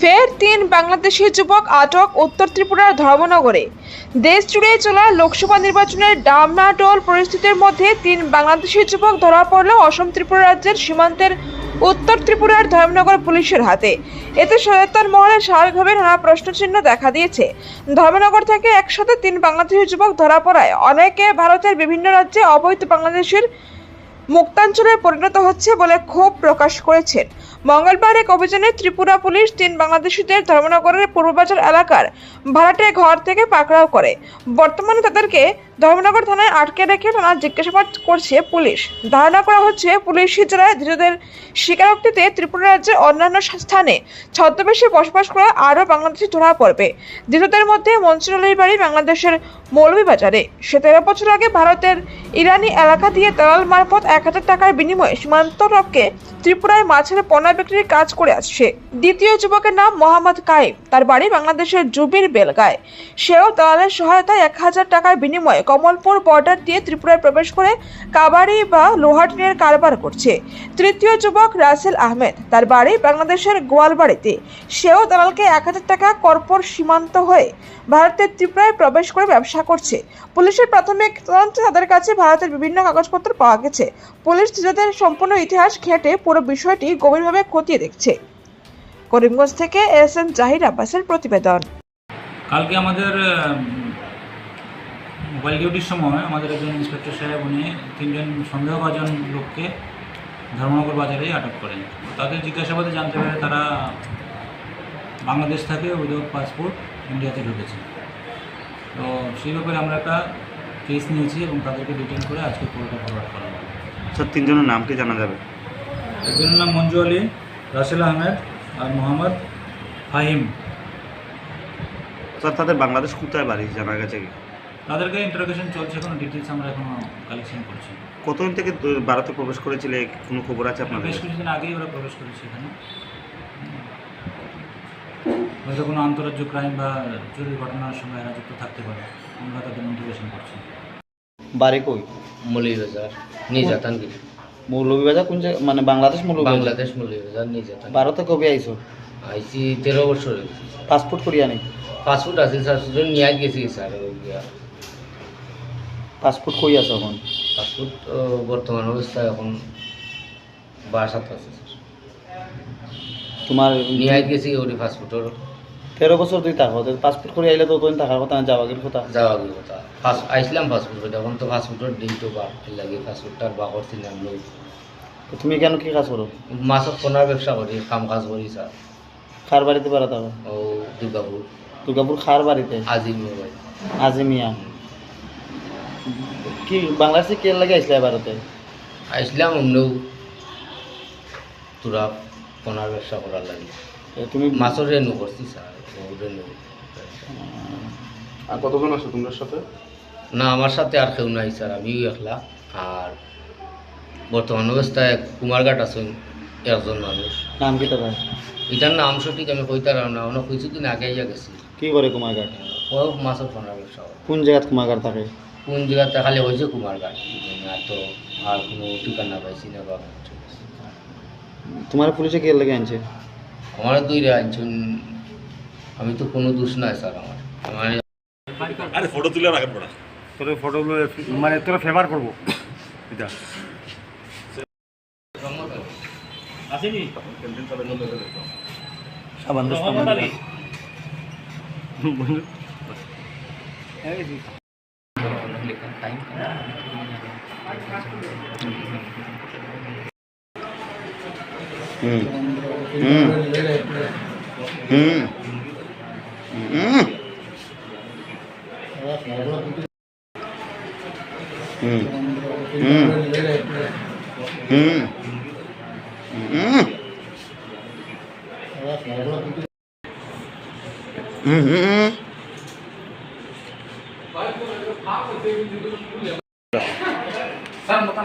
ফের তিন বাংলাদেশি যুবক আটক উত্তর ত্রিপুরার ধর্মনগরে। দেশ জুড়ে চলা লোকসভা নির্বাচনের ডামনাডোল পরিস্থিতির মধ্যে তিন বাংলাদেশি যুবক ধরা পড়ল অসম ত্রিপুরা রাজ্যের সীমান্তের উত্তর ত্রিপুরার ধর্মনগর পুলিশের হাতে। এতে সচেতন মহলে স্বাভাবিকভাবে নানা প্রশ্নচিহ্ন দেখা দিয়েছে। ধর্মনগর থেকে একসাথে তিন বাংলাদেশি যুবক ধরা পড়ায়। অনেকে ভারতের বিভিন্ন রাজ্যে অবৈধ বাংলাদেশের মুক্তাঞ্চলে পরিণত হচ্ছে বলে ক্ষোভ প্রকাশ করেছেন। মঙ্গলবার এক অভিযানে ত্রিপুরা পুলিশ তিন বাংলাদেশিদের ধর্মনগরের পূর্ববাজার এলাকার ভাড়াটে ঘর থেকে পাকড়াও করে। বর্তমানে তাদেরকে ধর্মনগর থানায় আটকে রেখে থানা জিজ্ঞাসাবাদ করছে পুলিশ। ধারণা করা হচ্ছে পুলিশ জেলায় ধৃতদের স্বীকারোক্তিতে ত্রিপুরা রাজ্যের অন্যান্য স্থানে ছদ্মবেশে বসবাস করা আরও বাংলাদেশি ধরা পড়বে ধৃতদের মধ্যে মনসুর আলীর বাড়ি বাংলাদেশের মৌলভীবাজারে। সে তেরো বছর আগে ভারতের ইরানি এলাকা দিয়ে দালাল মারফত এক হাজার টাকার বিনিময়ে সীমান্ত রক্ষে ত্রিপুরায় মাছের পণ্য বিক্রির কাজ করে আসছে। দ্বিতীয় যুবকের নাম মোহাম্মদ কাইম তার বাড়ি বাংলাদেশের জুবির বেলগায়। সেও দালালের সহায়তায় এক হাজার টাকার বিনিময়ে কমলপুর বর্ডার দিয়ে ত্রিপুরায় প্রবেশ করে কাবাড়ি বা লোহাটিনের কারবার করছে। তৃতীয় যুবক রাসেল আহমেদ। তার বাড়ি বাংলাদেশের গোয়ালবাড়িতে। সেও দালালকে এক হাজার টাকা করপর সীমান্ত হয়ে ভারতের ত্রিপুরায় প্রবেশ করে ব্যবসা করছে। পুলিশের প্রাথমিক তদন্তে তাদের কাছে ভারতের বিভিন্ন কাগজপত্র পাওয়া গেছে। পুলিশ ধৃতদের সম্পূর্ণ ইতিহাস ঘেঁটে পুরো বিষয়টি গভীরভাবে খতিয়ে দেখছে। করিমগঞ্জ থেকে এস এন জাহির আব্বাসের প্রতিবেদন। কালকে আমাদের মোবাইল ডিউটির সময় আমাদের একজন ইন্সপেক্টর সাহেব উনি তিনজন সন্দেহভাজন লোককে ধর্মনগর বাজারে আটক করেন। তাদের জিজ্ঞাসাবাদে জানতে পারে তারা বাংলাদেশ থেকে উইদাউট পাসপোর্ট ইন্ডিয়াতে ঢুকেছে। তো সেই ব্যাপারে আমরা একটা কেস নিয়েছি এবং তাদেরকে ডিটেন করে আজকে কোর্টে ফরওয়ার্ড করা হবে স্যার তিনজনের নাম কি জানা যাবে? একজনের নাম মঞ্জু আলী রাসেল আহমেদ আর মোহাম্মদ ফাহিম। স্যার তাদের বাংলাদেশ কোথায় বাড়ি জানা গেছে কি? তাদেরকে ইন্টারোগেশন চলছে কোনো ডিটেলস আমরা এখনও কালেকশন করছি। কতদিন থেকে ভারতে প্রবেশ করেছিলে? কোনো খবর আছে আপনাদের? বেশ কিছুদিন আগেই ওরা প্রবেশ করেছে এখানে। হয়তো কোনো আন্তরাজ্য ক্রাইম বা চুরির ঘটনার সঙ্গে এরা যুক্ত থাকতে পারে। আমরা তাদের ইন্টিগ্রেশন করছি। বাড়ি কই? মৌলভীবাজার নির্যাতনগিরি মৌলভীবাজার কোন জায়গা মানে বাংলাদেশ মৌলভীবাজার বাংলাদেশ মৌলভীবাজার নির্যাতন ভারতে কবে আইছো। আইসি তেরো বছর পাসপোর্ট করিয়া নেই? পাসপোর্ট আছে স্যার শুধু নিয়ে গেছি স্যার পাসপোর্ট কই আছো এখন? পাসপোর্ট বর্তমান অবস্থায় এখন বাসাত আছে স্যার। তোমার নিয়ে গেছি ওই পাসপোর্টের তেরো বছর তুই থাকো পাসপোর্ট করে আইলে তো তুমি থাকার কথা না যাওয়া গেল কথা? যাওয়া গিয়ে কথা। পাস আইসলাম পাসপোর্ট এখন তো পাসপোর্টের দিন তো বার লাগে পাসপোর্টটার বা করছি না লোক তুমি কেন কি কাজ করো মাছত সোনার ব্যবসা করি কাম কাজ করি স্যার খার বাড়িতে বেড়া থাকো ও দুর্গাপুর দুর্গাপুর খার বাড়িতে আজিম মোবাইল আজিমিয়া। কি বাংলাদেশে কে লাগে আইসলে ভারতে আইসলাম অমনেও তোরা সোনার ব্যবসা করার লাগে। তুমি মাছের রেনু করছি স্যার। রেনু। আর কতজন আছে তোমাদের সাথে? না আমার সাথে আর কেউ নাই স্যার। আমিও একলা। আর বর্তমান অবস্থায় কুমারঘাট আছেন একজন মানুষ। নাম কি তার? এটার নাম সঠিক আমি কইতার না। অনেক কিছুদিন আগে ইয়া গেছি। কি করে কুমারঘাট? ও মাছের ব্যবসা কোন জায়গাত কুমারঘাট থাকে? কোন জায়গাতে খালি হয়েছে কুমারঘাট। আর তো আর কোনো ঠিকানা পাইছি না বা তোমার পুলিশে কে লেগে আনছে? আমার দুই একজন আমি তো কোনো দোষ নাই স্যার আমার আরে ফটো তুলে তোর ফটোগুলো মানে তোরা ফেভার করব సార్ మొత్తం